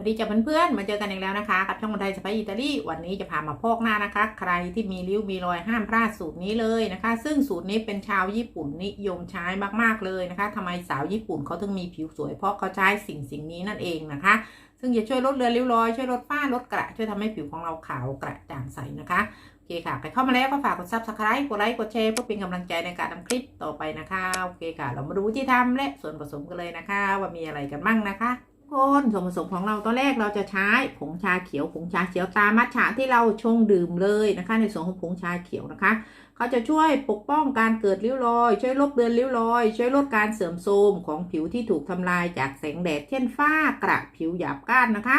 วัสดีจ้ะเพื่อนๆ มาเจอกันอีกแล้วนะคะ กับช่องคนไทยสไปอิตาลีวันนี้จะพามาพอกหน้านะคะ ใครที่มีริ้วมีรอยห้ามพลาดสูตรนี้เลยนะคะ ซึ่งสูตรนี้เป็นชาวญี่ปุ่นนิยมใช้มากๆเลยนะคะทำไมสาวญี่ปุ่นเขาถึงมีผิวสวยเพราะเขาใช้สิ่งสิ่งนี้นั่นเองนะคะ ซึ่งจะช่วยลดเลือนริ้วรอยช่วยลดฝ้าลดกระช่วยทำให้ผิวของเราขาวกระจ่างใสนะคะโอเคค่ะใครเข้ามาแล้วก็ฝากกด subscribe กดไลค์กดแชร์เพื่อเป็นกำลังใจในการทำคลิปต่อไปนะคะโอเคค่ะ เรามาดูวิธีทำและส่วนผสมกันเลยนะคะ ว่ามีอะไรกันบ้างนะคะ คนส่วนผสมของเราตอนแรกเราจะใช้ผงชาเขียวผงชาเขียวตามมัทฉะที่เราชงดื่มเลยนะคะ ในส่วนของผงชาเขียวนะคะเขาจะช่วยปกป้องการเกิดริ้วรอย ช่วยลบเลือนริ้วรอย ช่วยลดการเสื่อมโทรมของผิวที่ถูกทำลายจากแสงแดดเช่นฝ้ากระผิวหยาบก้านนะคะ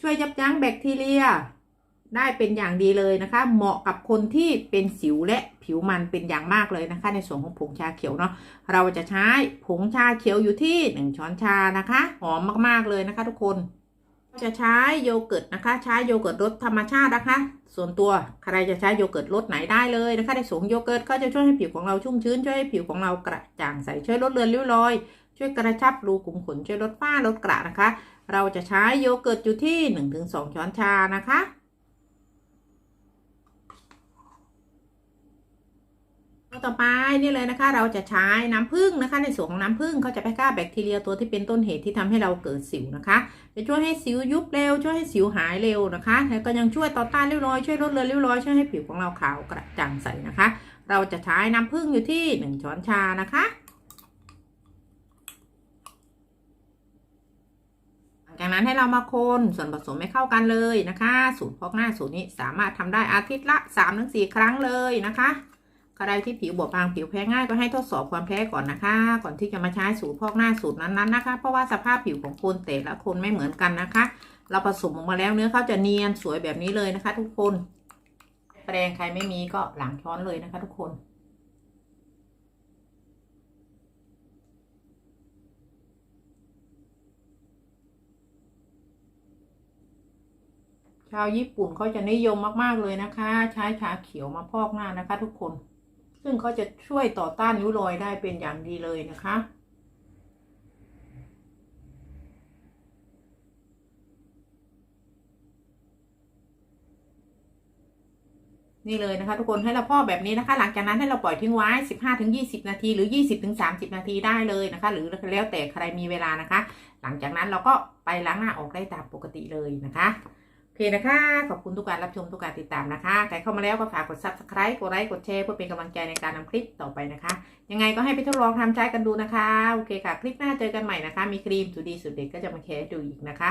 ช่วยยับยั้งแบคทีเรีย ได้เป็นอย่างดีเลยนะคะ เหมาะกับคนที่เป็นสิวและผิวมันเป็นอย่างมากเลยนะคะ ในส่วนของผงชาเขียวเนาะเราจะใช้ผงชาเขียวอยู่ที่ 1 ช้อนชานะคะหอมมากๆเลยนะคะ ทุกคนจะใช้โยเกิร์ตนะคะ ใช้โยเกิร์ตรสธรรมชาตินะคะ ส่วนตัวใครจะใช้โยเกิร์ตรสไหนได้เลยนะคะในส่วนของโยเกิร์ตก็จะช่วยให้ผิวของเราชุ่มชื้นช่วยให้ผิวของเรากระจ่างใสช่วยลดเลือนริ้วรอย ช่วยกระชับรูขุมขนช่วยลดฝ้าลดกระนะคะ เราจะใช้โยเกิร์ตอยู่ที่ 1-2 ช้อนชานะคะ ต่อไปนี่เลยนะคะ เราจะใช้น้ำผึ้งนะคะ ในส่วนของน้ำผึ้งเขาจะไปฆ่าแบคทีเรียตัวที่เป็นต้นเหตุที่ทำให้เราเกิดสิวนะคะจะช่วยให้สิวยุบเร็ว ช่วยให้สิวหายเร็วนะคะ แล้วก็ยังช่วยต่อต้านริ้วรอยช่วยลดเลือนริ้วรอยช่วยให้ผิวของเราขาวกระจ่างใสนะคะ เราจะใช้น้ำผึ้งอยู่ที่ 1 ช้อนชานะคะจากนั้นให้เรามาคนส่วนผสมให้เข้ากันเลยนะคะ สูตรพอกหน้าสูตรนี้สามารถทำได้อาทิตย์ละ 3-4 ครั้งเลยนะคะ ใครที่ผิวบอบบางผิวแพ้ง่ายก็ให้ทดสอบความแพ้ก่อนนะคะ ก่อนที่จะมาใช้สูตรพอกหน้าสูตรนั้นๆนะคะ เพราะว่าสภาพผิวของคนแต่ละคนไม่เหมือนกันนะคะ เราผสมออกมาแล้วเนื้อเขาจะเนียนสวยแบบนี้เลยนะคะ ทุกคน แปรงใครไม่มีก็หลังช้อนเลยนะคะ ทุกคนชาวญี่ปุ่นเขาจะนิยมมาก ๆ เลยนะคะ ใช้ชาเขียวมาพอกหน้านะคะทุกคน ซึ่งเขาจะช่วยต่อต้านริ้วรอยได้เป็นอย่างดีเลยนะคะ นี่เลยนะคะ ทุกคนให้เราพ่อแบบนี้นะคะ หลังจากนั้นให้เราปล่อยทิ้งไว้ 15-20 นาที หรือ 20-30 นาทีได้เลยนะคะ หรือแล้วแต่ใครมีเวลานะคะ หลังจากนั้นเราก็ไปล้างหน้าออกได้ตามปกติเลยนะคะ คนะคะ ขอบคุณทุกการรับชมทุกการติดตามนะคะ ใครเข้ามาแล้วก็ฝากกด subscribe กดไลค์ กดแชร์เพื่อเป็นกำลังใจในการนำคลิปต่อไปนะคะ ยังไงก็ให้ไปทดลองทำใช้กันดูนะคะ โอเคค่ะ คลิปหน้าเจอกันใหม่นะคะ มีครีมสุดดีสุดเด็ดก็จะมาแชร์ดูอีกนะคะ